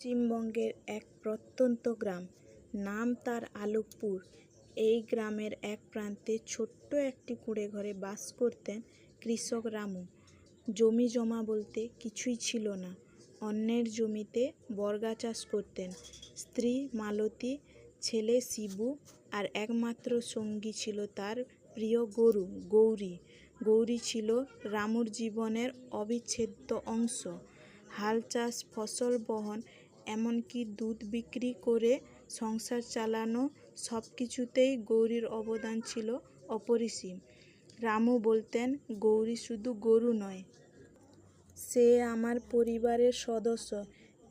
পশ্চিমবঙ্গের এক প্রত্যন্ত গ্রাম। নাম তার আলোকপুর। এই গ্রামের এক প্রান্তে ছোট্ট একটি কুঁড়ে ঘরে বাস করতেন কৃষক রামু। জমি জমা বলতে কিছুই ছিল না। অন্যের জমিতে বর্গা চাষ করতেন। স্ত্রী মালতী, ছেলে শিবু আর একমাত্র সঙ্গী ছিল তার প্রিয় গরু, গৌরী। গৌরী ছিল রামুর জীবনের অবিচ্ছেদ্য অংশ। হাল চাষ, ফসল বহন এমনকি দুধ বিক্রি করে সংসার চালানো সব কিছুতেই গৌরীর অবদান ছিল অপরিসীম। রামু বলতেন, গৌরী শুধু গরু নয়, সে আমার পরিবারের সদস্য।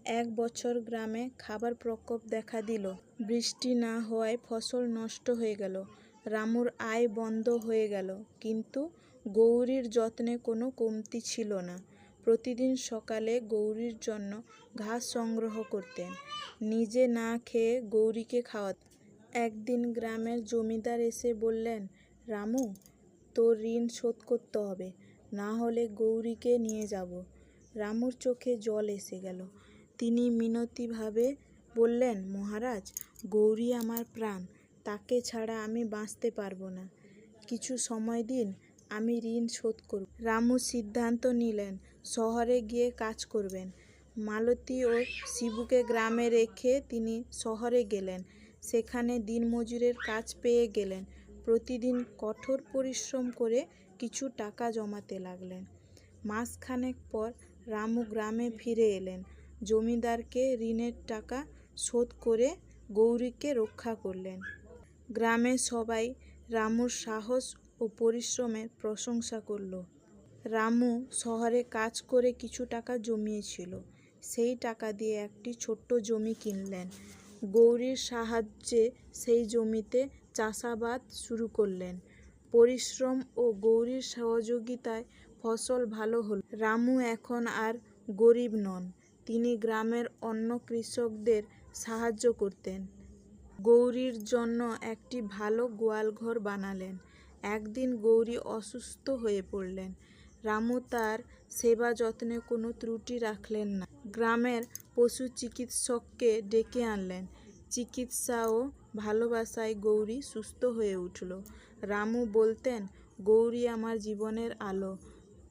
এক বছর গ্রামে খাবার প্রকোপ দেখা দিল। বৃষ্টি না হওয়ায় ফসল নষ্ট হয়ে গেল। রামুর আয় বন্ধ হয়ে গেল। কিন্তু গৌরীর যত্নে কোনো কমতি ছিল না। প্রতিদিন সকালে গৌরীর জন্য ঘাস সংগ্রহ করতেন। নিজে না খেয়ে গৌরীকে খাওয়াতেন একদিন গ্রামের জমিদার এসে বললেন, রামু, তোর ঋণ শোধ করতে হবে, না হলে গৌরীকে নিয়ে যাব। রামুর চোখে জল এসে গেল। তিনি মিনতিভাবে বললেন, মহারাজ, গৌরী আমার প্রাণ, তাকে ছাড়া আমি বাঁচতে পারব না। কিছু সময় দিন আমি ঋণ শোধ করব। রামু সিদ্ধান্ত নিলেন, শহরে গিয়ে কাজ করবেন। মালতী ও শিবুকে গ্রামে রেখে তিনি শহরে গেলেন। সেখানে দিনমজুরের কাজ পেয়ে গেলেন। প্রতিদিন কঠোর পরিশ্রম করে কিছু টাকা জমাতে লাগলেন। মাসখানেক পর রামু গ্রামে ফিরে এলেন। জমিদারকে ঋণের টাকা শোধ করে গৌরীকে রক্ষা করলেন। গ্রামের সবাই রামুর সাহস ও পরিশ্রমের প্রশংসা করল। রামু শহরে কাজ করে কিছু টাকা জমিয়েছিল। সেই টাকা দিয়ে একটি ছোট্ট জমি কিনলেন। গৌরীর সাহায্যে সেই জমিতে চাষাবাদ শুরু করলেন। পরিশ্রম ও গৌরীর সহযোগিতায় ফসল ভালো হল। রামু এখন আর গরিব নন, তিনি গ্রামের অন্য কৃষকদের সাহায্য করতেন। গৌরীর জন্য একটি ভালো গোয়ালঘর বানালেন। একদিন গৌরী অসুস্থ হয়ে পড়লেন। রামু তার সেবা যত্নে কোনো ত্রুটি রাখলেন না। গ্রামের পশু চিকিৎসককে ডেকে আনলেন। চিকিৎসা ও ভালোবাসায় গৌরী সুস্থ হয়ে উঠল। রামু বলতেন, গৌরী আমার জীবনের আলো,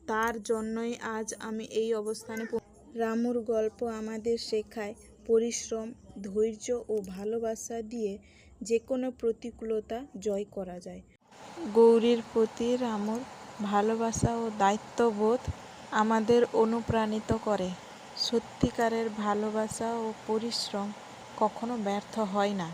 তার জন্যই আজ আমি এই অবস্থানে রামুর গল্প আমাদের শেখায় পরিশ্রম, ধৈর্য ও ভালোবাসা দিয়ে যে কোনো প্রতিকূলতা জয় করা যায়। গৌরীর প্রতি রামুর ভালোবাসা ও দায়িত্ববোধ আমাদের অনুপ্রাণিত করে। সত্যিকারের ভালোবাসা ও পরিশ্রম কখনো ব্যর্থ হয় না।